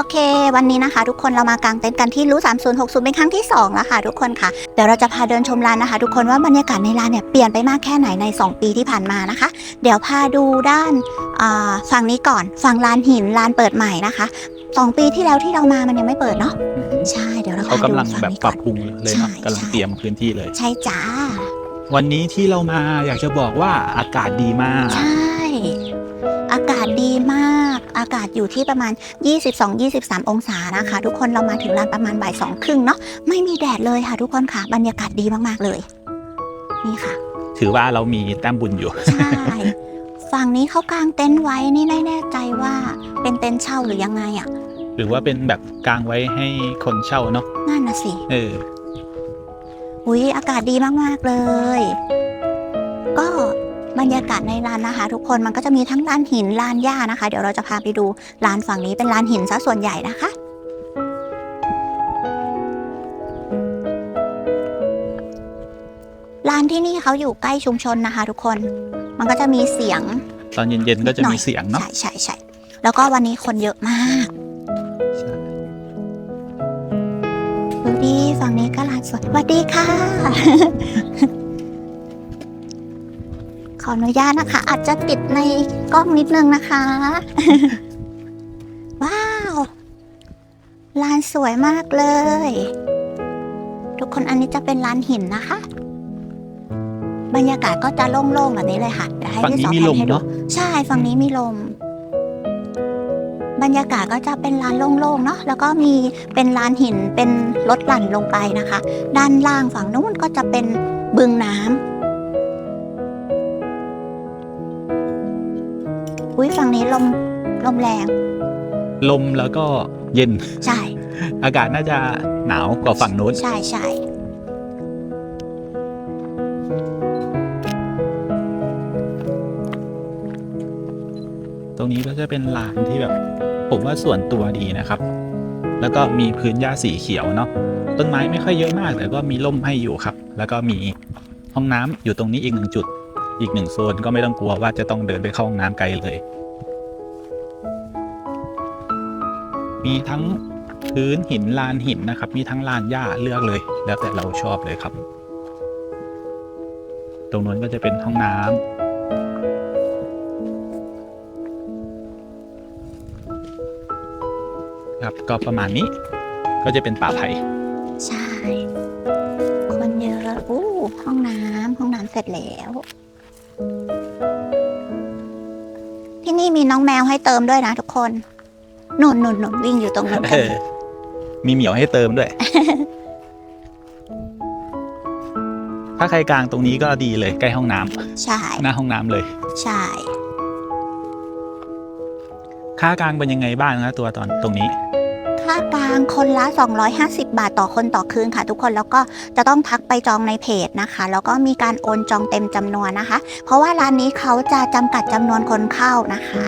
โอเค วันนี้นะคะ ทุกคนเรามากางเต็นท์กันที่รู้ 3060 เป็นครั้งที่2แล้วค่ะทุกคนค่ะ เดี๋ยวเราจะพาเดินชมร้านนะคะ ทุกคนว่าบรรยากาศในร้านเนี่ยเปลี่ยนไปมากแค่ไหนใน 2 ปีที่ผ่านมานะคะ เดี๋ยวพาดูด้านอ่าฝั่งนี้ก่อนฝั่งลานหินลานเปิดใหม่นะคะสองปีที่แล้วที่เรามามันยังไม่เปิดเนาะใช่เดี๋ยวเราเขาพาดูกำลังฝั่งแบบนี้ปก่รัอบนปรุงเลยเนาะใช่กำลังใช่เตรียมพื้นที่เลย ใช่จ้าวันนี้ที่เรามาอยากจะบอกว่าอากาศดีมากใช่อากาศดีมากอากาศอยู่ที่ประมาณ 22-23 องศานะคะ ทุกคนเรามาถึงร้านประมาณบ่ายสองครึ่งเนาะไม่มีแดดเลยค่ะ ทุกคนค่ะ บรรยากาศดีมากๆเลย นี่ค่ะ ถือว่าเรามีแต้มบุญอยู่ ใช่ ฝั่งนี้เขากางเต็นท์ไว้นี่ไม่แน่ใจว่าเป็นเต็นท์เช่าหรือยังไงอะหรือว่าเป็นแบบกลางไว้ให้คนเช่าเนาะนั่นนะสิเอออุ้ยอากาศดีมากๆเลย ก็ บรรยากาศในร้านนะคะ ทุกคนมันก็จะมีทั้งลานหินลานหญ้านะคะ เดี๋ยวเราจะพาไปดูลานฝั่งนี้เป็นลานหินซะส่วนใหญ่นะคะร้านที่นี่เขาอยู่ใกล้ชุมชนนะคะ ทุกคน มันก็จะมีเสียงตอนเย็นๆก็จะมีเสียงเนาะใช่ใช่ใช่แล้วก็วันนี้คนเยอะมากใช่ดูดีฝั่งนี้ก็ร้านสวยสวัสดีค่ะข ออนุญาตนะคะ อาจจะติดในกล้องนิดนึงนะคะ ว้าวลานสวยมากเลย ทุกคนอันนี้จะเป็นลานหินนะคะ บรรยากาศก็จะโล่งๆแบบนี้เลยค่ะเดี๋ยวให้ฝั่งพี่นี้สาวมีแพลนมให้ดูเนาะใช่ฝั่งนี้มีลม บรรยากาศก็จะเป็นลานโล่งๆเนาะแล้วก็มีเป็นลานหินเป็นรถหลั่นลงไปนะคะ ด้านล่างฝั่งนู้นก็จะเป็นบึงน้ำ อุ้ยฝั่งนี้ลมลมแรง ลมแล้วก็เย็น ใช่ อากาศน่าจะหนาวกว่าฝั่งนู้น ใช่ใช่ตรงนี้ก็จะเป็นลานที่แบบ ผมว่าส่วนตัวดีนะครับ แล้วก็มีพื้นหญ้าสีเขียวเนาะต้นไม้ไม่ค่อยเยอะมากแต่ก็มีร่มให้อยู่ครับ แล้วก็มีห้องน้ำอยู่ตรงนี้อีกหนึ่งจุด อีกหนึ่งโซนก็ไม่ต้องกลัวว่าจะต้องเดินไปเข้าห้องน้ำไกลเลย มีทั้งพื้นหินลานหินนะครับ มีทั้งลานหญ้าเลือกเลย แล้วแต่เราชอบเลยครับ ตรงนู้นก็จะเป็นห้องน้ำครับก็ประมาณนี้ก็จะเป็นป่าไผ่ใช่ คนเยอะอู้ห้องน้ำห้องน้ำเสร็จแล้ว ที่นี่มีน้องแมวให้เติมด้วยนะทุกคน นุนหนุนหนุนวิ่งอยู่ตรงนั้นกันมีเหมียวให้เติมด้วย ถ้าใครกลางตรงนี้ก็ดีเลยใกล้ห้องน้ำใช่ หน้าห้องน้ำเลย ใช่ ค่ากลางเป็นยังไงบ้างนะตัวตอนตรงนี้ ค่ากลางคนละ 250 บาทต่อคนต่อคืนค่ะ ทุกคนแล้วก็จะต้องทักไปจองในเพจนะคะ แล้วก็มีการโอนจองเต็มจำนวนนะคะ เพราะว่าร้านนี้เขาจะจำกัดจำนวนคนเข้านะคะ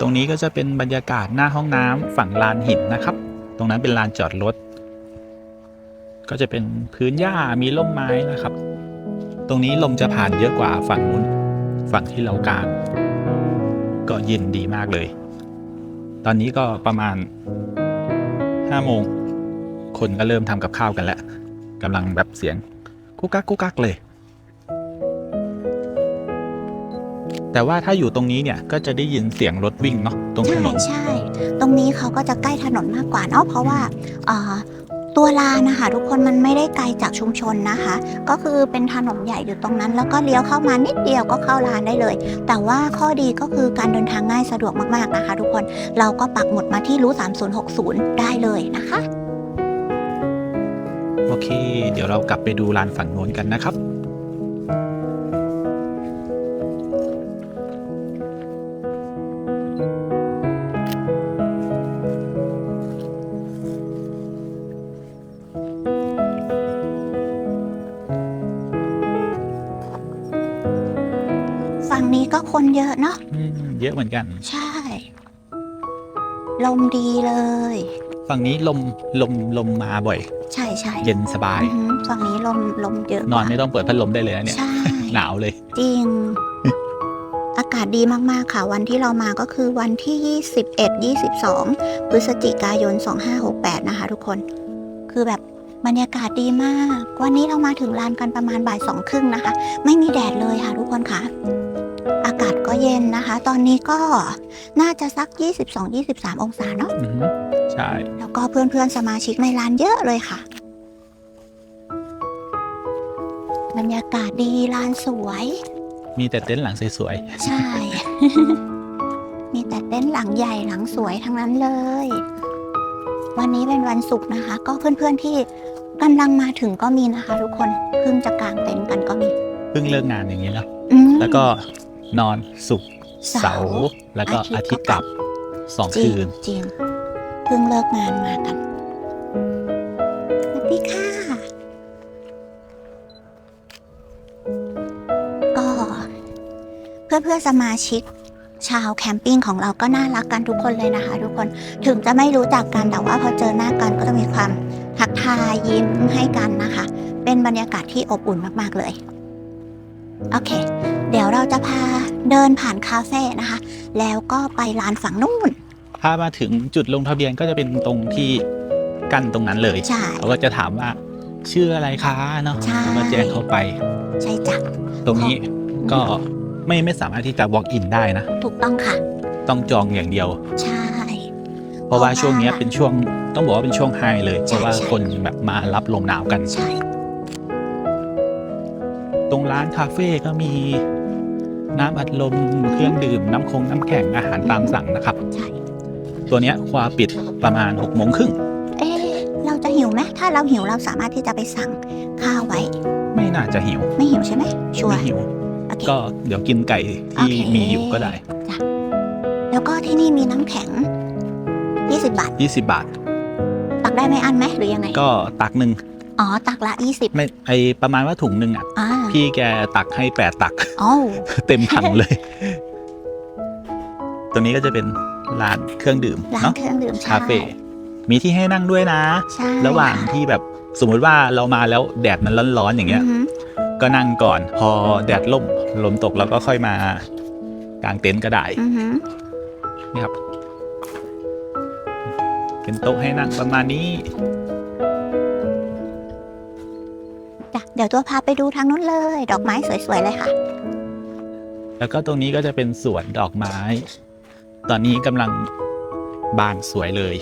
ตรงนี้ก็จะเป็นบรรยากาศหน้าห้องน้ำฝั่งลานหินนะครับ ตรงนั้นเป็นลานจอดรถ ก็จะเป็นพื้นหญ้ามีร่มไม้นะครับ ตรงนี้ลมจะผ่านเยอะกว่าฝั่งนู้นฝั่งที่เรากางก็เย็นดีมากเลย ตอนนี้ก็ประมาณห้าโมงคนก็เริ่มทำกับข้าวกันแล้วกำลังแบบเสียงกุ๊กกักกุ๊กกักเลย แต่ว่าถ้าอยู่ตรงนี้เนี่ยก็จะได้ยินเสียงรถวิ่งเนาะตรงถใช่นนใช่ ตรงนี้เขาก็จะใกล้ถนนมากกว่าเนาะเพราะว่าเอ่อตัวลานนะคะทุกคนมันไม่ได้ไกลจากชุมชนนะคะ ก็คือเป็นถนนใหญ่อยู่ตรงนั้น แล้วก็เลี้ยวเข้ามานิดเดียวก็เข้าลานได้เลย แต่ว่าข้อดีก็คือการเดินทางง่ายสะดวกมากๆนะคะ ทุกคนเราก็ปักหมุดมาที่รู้ 3060 ได้เลยนะคะ โอเค เดี๋ยวเรากลับไปดูลานฝั่งโน้นกันนะครับ เยอะเหมือนกัน ใช่ ลมดีเลย ฝั่งนี้ลมลมลมมาบ่อย ใช่ใช่เย็นสบาย อือหือฝั่งนี้ลมลมเยอะนอนกว่าไม่ต้องเปิดพัดลมได้เลยนะเนี่ย ใช่ หนาวเลย จริง อากาศดีมาก ๆ ค่ะ วันที่เรามาก็คือวันที่ 21 22 พฤศจิกายน 2568 นะคะทุกคน คือแบบบรรยากาศดีมาก วันนี้เรามาถึงลานกันประมาณบ่ายสองครึ่งนะคะ ไม่มีแดดเลยค่ะทุกคนค่ะ อากาศก็เย็นนะคะ ตอนนี้ก็น่าจะสัก 22-23 องศาเนาะ อือฮึใช่ แล้วก็เพื่อนๆสมาชิกในร้านเยอะเลยค่ะ บรรยากาศดีร้านสวย มีแต่เต็นท์หลังสวยใช่ มีแต่เต็นท์หลังใหญ่หลังสวยทั้งนั้นเลย วันนี้เป็นวันศุกร์นะคะ ก็เพื่อนๆที่กำลังมาถึงก็มีนะคะ ทุกคนเพิ่งจะกางเต็นท์กันก็มีๆเพิ่งเลิกงานอย่างนี้แล้ว อืมแล้วก็ นอนศุกร์เสาเสาร์ร์แล้วก็อาอาทิทิตตย์ย์ก็กกลัลับบสองจริงคืน จริงเพิ่งเลิกงานมากันสวัสดีค่ะ ก็เพื่อนเพื่อนๆสมาชิก ชาวแคมปิ้งของเราก็น่ารักกันทุกคนเลยนะคะ ทุกคนถึงจะไม่รู้จักกันแต่ว่าพอเจอหน้ากันก็จะมีความทักทายยิ้มให้กันนะคะ เป็นบรรยากาศที่อบอุ่นมาก ๆ เลย โอเค เดี๋ยวเราจะพาเดินผ่านคาเฟ่นะคะ แล้วก็ไปลานฝั่งนู่น ถ้ามาถึงจุดลงทะเบียนก็จะเป็นตรงที่กั้นตรงนั้นเลย ใช่ เขาก็จะถามว่าชื่ออะไรคะเนาะใช่แล้วก็แจ้งเข้าไป ใช่จ้ะตรงนี้ก็ไม่ไม่สามารถที่จะ walk in ได้นะ ถูกต้องค่ะ ต้องจองอย่างเดียว ใช่ เพราะว่าช่วงเนี้ยเป็นช่วงต้องบอกว่าเป็นช่วงไฮเลย เพใช่ราะว่าใช่ คนแบบมารับลมหนาวกัน ใช่ ตรงร้านคาเฟ่ก็มี น้ำอัดลมเครื่องดื่มน้ำคงน้ำแข็งอาหารตามสั่งนะครับ ใช่ ตัวเนี้ยควาปิดประมาณ6กโมงครึ่งเอ๊ะเราจะหิวไหมถ้าเราหิวเราสามารถที่จะไปสั่งข้าวไว้ ไม่น่าจะหิวไม่หิวใช่ไหมชัวไม่ร์ หิว โอเค ก็เดี๋ยวกินไก่ที่โอเคมีอยู่ก็ได้ แล้วก็ที่นี่มีน้ำแข็ง 20 บาท 20 บาท ตักได้ไม่อันไหมหรือยังไง ก็ตักหนึ่งอ๋อ ตักละ 20ไม่ไอประมาณว่าถุงหนึ่งอะ อ่า พี่แกตักให้แปดตักอ๋อเต็มถังเลย ตรงนี้ก็จะเป็นร้านเครื่องดื่มร้านเนาะเครื่องดื่มใช่คาเฟ่มีที่ให้นั่งด้วยนะ ใช่ระหว่างที่แบบสมมุติว่าเรามาแล้วแดดมันร้อนๆอย่างเงี้ย อือหือก็นั่งก่อนพอแดดล่มลมตกแล้วก็ค่อยมากางเต็นท์ก็ได้อือหือนี่ครับ เป็นโต๊ะให้นั่งประมาณนี้ จ้ะเดี๋ยวตัวพาไปดูทางนู้นเลย ดอกไม้สวยๆเลยค่ะ แล้วก็ตรงนี้ก็จะเป็นสวนดอกไม้ ตอนนี้กำลังบานสวยเลย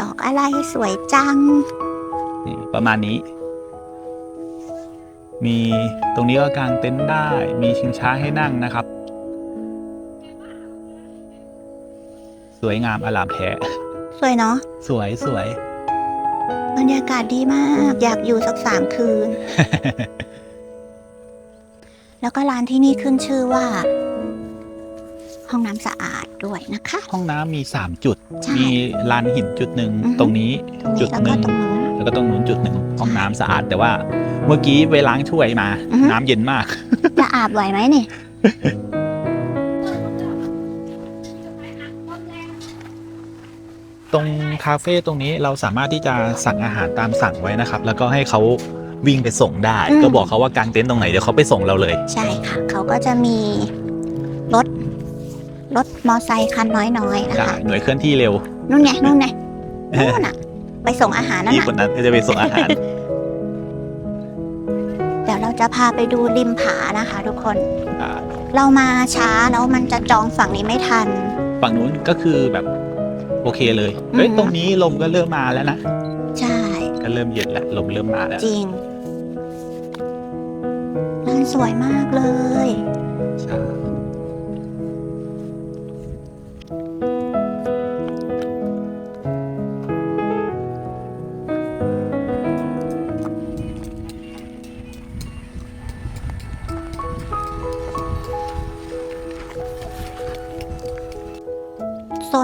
ดอกอะไรสวยจัง นี่ประมาณนี้ มีตรงนี้ก็กางเต็นท์ได้ มีชิงช้าให้นั่งนะครับ วยงามอลามแท้สวยเนาะสวยสวย บรรยากาศดีมาก อยากอยู่สักสามคืน แล้วก็ร้านที่นี่ขึ้นชื่อว่า ห้องน้ำสะอาดด้วยนะคะ ห้องน้ำมีสามจุด ใช่มีลานหินจุดหนึ่งอือฮึ ตรงนี้ตรงจุนี้ดแล้วหก็นึ่ง ตรงนู้นแล้วก็ตรงนู้นจุดหนึ่งห้องน้ำสะอาด แต่ว่าเมื่อกี้ไปล้างถ้วยมา อือฮึ น้ำเย็นมากจะอาบไหวไหมเนี่ย ตรงคาเฟ่ตรงนี้เราสามารถที่จะสั่งอาหารตามสั่งไว้นะครับ แล้วก็ให้เขาวิ่งไปส่งได้ อืม ก็บอกเขาว่ากางเต็นท์ตรงไหนเดี๋ยวเขาไปส่งเราเลย ใช่ค่ะ เขาก็จะมีรถ รถมอไซค์คันน้อยๆนะได้คะหน่วยเคลื่อนที่เร็ว นู่นไงนู่นไงนู่นน่ะ ไปส่งอาหารนั่นพี่น่ะ คนนั้นก็จะไปส่งอาหาร เดี๋ยวเราจะพาไปดูริมผานะคะ ทุกคน อ่า เรามาช้าแล้วมันจะจองฝั่งนี้ไม่ทัน ฝั่งนู้นก็คือแบบ โอเคเลย เฮ้ย อือฮึตรงนี้ลมก็เริ่มมาแล้วนะ ใช่ ก็เริ่มเย็นแล้ว ลมเริ่มมาแล้ว จริงร้านสวยมากเลย ใช่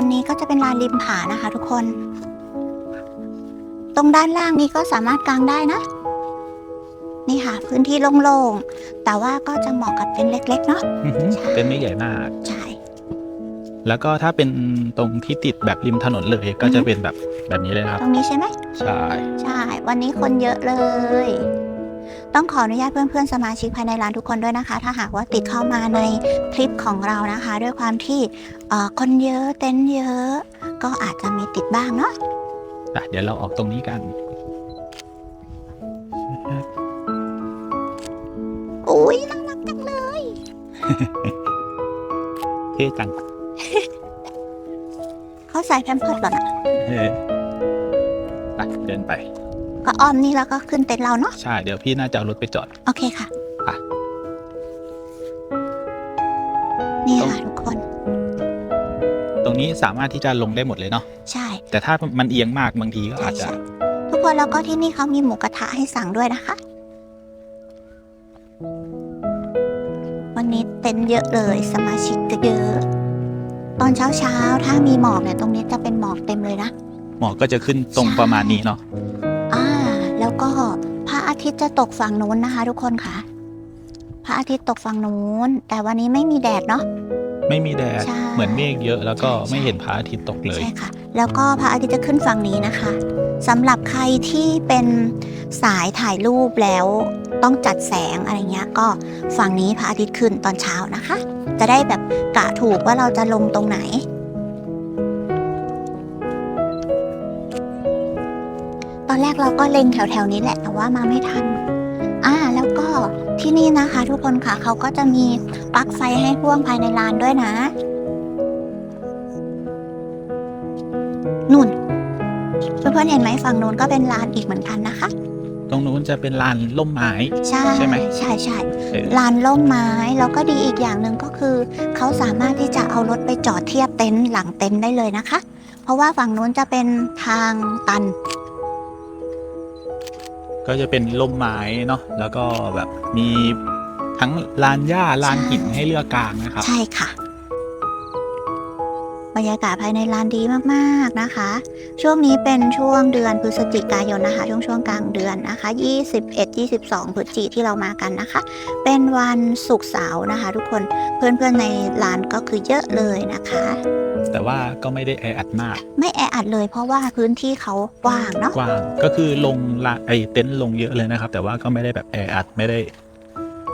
นนี้ก็จะเป็นลานริมผานะคะ ทุกคน ตรงด้านล่างนี้ก็สามารถกางได้นะ นี่ค่ะ พื้นที่โล่งๆ แต่ว่าก็จะเหมาะกับเต็นท์เล็ก ๆ เนาะอือฮึใช่เต็นท์ไม่ใหญ่มาก ใช่ แล้วก็ถ้าเป็นตรงที่ติดแบบริมถนนเลยก็จะเป็นแบบแบบนี้เลยนะครับ ตรงนี้ใช่ไหม ใช่ ใช่ วันนี้คนเยอะเลย ต้องขออนุญาตเพื่อนๆสมาชิกภายในร้านทุกคนด้วยนะคะ ถ้าหากว่าติดเข้ามาในคลิปของเรานะคะ ด้วยความที่เอ่อคนเยอะเต็นท์เยอะ ก็อาจจะมีติดบ้างเนาะอะเดี๋ยวเราออกตรงนี้กันอุ้ยน่ารักจังเลยเท่จังเขาใส่แพมเพิร์ดก่อนอะเออไปเดินไป ก็อ้อมนี่แล้วก็ขึ้นเต็นท์เราเนาะใช่ เดี๋ยวพี่น่าจะเอารถไปจอด โอเคค่ะอะ นี่ค่ะทุกคน ตรงนี้สามารถที่จะลงได้หมดเลยเนาะใช่ แต่ถ้ามันเอียงมากบางทีก็ใช่อาจจะใช่ทุกคนแล้วก็ที่นี่เขามีหมูกระทะให้สั่งด้วยนะคะ วันนี้เต็นท์เยอะเลย สมาชิกก็เยอะ ตอนเช้าเช้าๆถ้ามีหมอกเนี่ยตรงนี้จะเป็นหมอกเต็มเลยนะ หมอกก็จะขึ้นตรงประมาณนี้เนาะ ทิตย์จะตกฝั่งนู้นนะคะ ทุกคนค่ะ พระอาทิตย์ตกฝั่งนู้น แต่วันนี้ไม่มีแดดเนาะ ไม่มีแดด ใช่เหมือนเมฆเยอะแล้วก็ใช่ใช่ ไม่เห็นพระอาทิตย์ตกเลย ใช่ค่ะ แล้วก็พระอาทิตย์จะขึ้นฝั่งนี้นะคะสำหรับใครที่เป็นสายถ่ายรูปแล้วต้องจัดแสงอะไรเงี้ย ก็ฝั่งนี้พระอาทิตย์ขึ้นตอนเช้านะคะ จะได้แบบกะถูกว่าเราจะลงตรงไหน แรกเราก็เล็งแถวๆนี้แหละ แต่ว่ามาไม่ทัน อ่า แล้วก็ที่นี่นะคะ ทุกคนค่ะเขาก็จะมีปลั๊กไฟให้พ่วงภายในลานด้วยนะนุ่นเพื่อนๆเห็นไหมฝั่งนู้นก็เป็นลานอีกเหมือนกันนะคะ ตรงนู้นจะเป็นลานล่มไม้ใช่ใช่ไหมใช่ใช่เออลานล่มไม้แล้วก็ดีอีกอย่างหนึ่งก็คือเขาสามารถที่จะเอารถไปจอดเทียบเต็นท์หลังเต็นท์ได้เลยนะคะ เพราะว่าฝั่งนู้นจะเป็นทางตัน ก็จะเป็นล่มไม้เนาะแล้วก็แบบมีทั้งลานหญ้าลานหินให้เลือกกลางนะครับ ใช่ค่ะ บรรยากาศภายในลานดีมากๆนะคะ ช่วงนี้เป็นช่วงเดือนพฤศจิกายนนะคะ ช่วงช่วงกลางเดือนนะคะ 21 22 พฤศจิที่เรามากันนะคะ เป็นวันศุกร์เสาร์นะคะ ทุกคนเพื่อนๆในร้านก็คือเยอะเลยนะคะ แต่ว่าก็ไม่ได้แออัดมาก ไม่แออัดเลยเพราะว่าพื้นที่เขากว้างเนาะกว้างก็คือลงละไอเต็นท์ลงเยอะเลยนะครับ แต่ว่าก็ไม่ได้แบบแออัดไม่ได้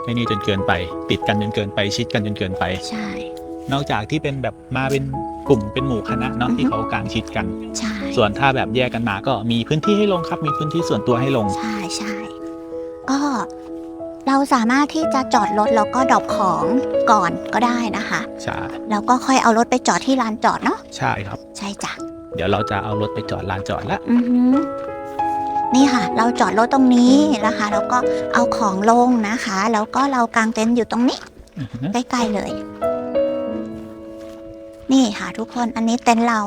ไม่นี่จนเกินไป ติดกันจนเกินไปชิดกันจนเกินไป ใช่ นอกจากที่เป็นแบบมาเป็น กลุ่มเป็นหมู่คณะเนาะอือฮึที่เขากางชิดกัน ใช่ส่วนถ้าแบบแยกกันมาก็มีพื้นที่ให้ลงครับ มีพื้นที่ส่วนตัวให้ลง ใช่ใช่ก็เราสามารถที่จะจอดรถแล้วก็ดรอปของก่อนก็ได้นะคะ ใช่ แล้วก็ค่อยเอารถไปจอดที่ลานจอดเนาะใช่ครับ ใช่จ้ะเดี๋ยวเราจะเอารถไปจอดลานจอดละอือหือนี่ค่ะ เราจอดรถตรงนี้นะคะ แล้วก็เอาของลงนะคะ แล้วก็เรากางเต็นท์อยู่ตรงนี้อือฮึใกล้ๆเลย นี่ค่ะทุกคนอันนี้เต็นท์เรา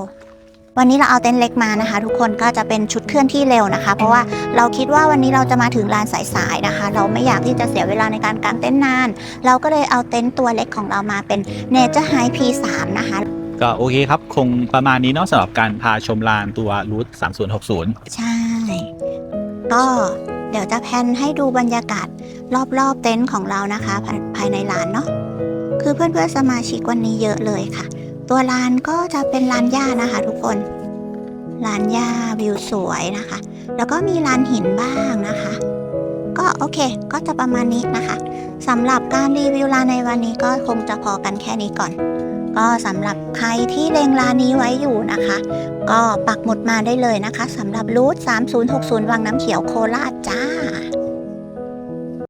วันนี้เราเอาเต็นท์เล็กมานะคะ ทุกคนก็จะเป็นชุดเคลื่อนที่เร็วนะคะ เพราะว่าเราคิดว่าวันนี้เราจะมาถึงลานสายๆนะคะ เราไม่อยากที่จะเสียเวลาในการกางเต็นท์นาน เราก็เลยเอาเต็นท์ตัวเล็กของเรามาเป็น Nature High P3 นะคะก็โอเคครับ คงประมาณนี้เนาะสำหรับการพาชมลานตัวรูท3060 ใช่ ก็เดี๋ยวจะแพนให้ดูบรรยากาศรอบๆเต็นท์ของเรานะคะ ภายภายในลานเนาะคือเพื่อนๆสมาชิกวันนี้เยอะเลยค่ะ ตัวลานก็จะเป็นลานหญ้านะคะ ทุกคนลานหญ้าวิวสวยนะคะ แล้วก็มีลานหินบ้างนะคะ ก็โอเค ก็จะประมาณนี้นะคะสำหรับการรีวิวลานในวันนี้ก็คงจะพอกันแค่นี้ก่อน ก็สำหรับใครที่เลงลานนี้ไว้อยู่นะคะ ก็ปักหมุดมาได้เลยนะคะสำหรับรูท3060 วังน้ำเขียวโคราชจ้า